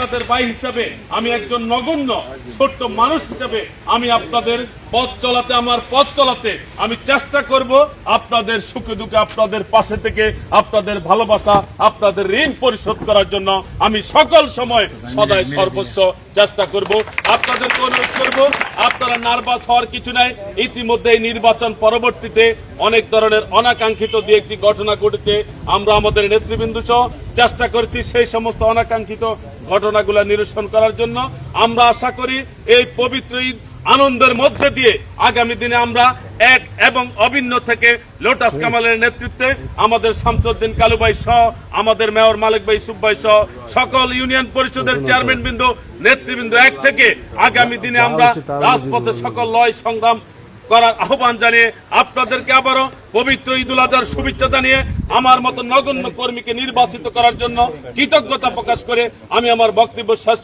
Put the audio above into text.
আপনাদের ভাই হিসাবে আমি একজন নগণ্য ছোট্ট মানুষ হিসাবে আমি আপনাদের পথ চলাতে, আমার পথ চলাতে আমি চেষ্টা করব আপনাদের সুখে দুঃখে, আপনাদের পাশে থেকে, আপনাদের ভালোবাসা, আপনাদের ঋণ পরিশোধ করার জন্য আমি সকল সময় সদাই সর্বস্ব চেষ্টা করব। আপনাদেরকে অনুরোধ করব, আপনারা নার্ভাস হওয়ার কিছু নাই। ইতিমধ্যে এই নির্বাচন পরবর্তীতে অনেক ধরনের অনাকাঙ্ক্ষিত দু একটি ঘটনা ঘটেছে। আমরা আমাদের নেতৃবৃন্দ সহ চেষ্টা করছি সেই সমস্ত অনাকাঙ্ক্ষিত ঘটনাগুলো নিরসন করার জন্য। আমরা আশা করি এই পবিত্র ঈদ আনন্দের মধ্যে দিয়ে আগামী দিনে আমরা এক এবং অভিন্ন থেকে লোটাস কামালের নেতৃত্বে আমাদের শামসুদ্দিন কালুভাই সহ আমাদের মেয়র মালিক ভাই সুব্বাই সহ সকল ইউনিয়ন পরিষদের চেয়ারম্যান বিন্দু নেতৃবৃন্দ এক থেকে আগামী দিনে আমরা রাজপথে সকল লয় সংগ্রাম করার আহ্বান জানিয়ে আপনাদেরকে আবারও পবিত্র ঈদুল আজহার শুভেচ্ছা জানিয়ে আমার মতো নগণ্য কর্মীকে নির্বাচিত করার জন্য কৃতজ্ঞতা প্রকাশ করে আমি আমার বক্তব্য শেষ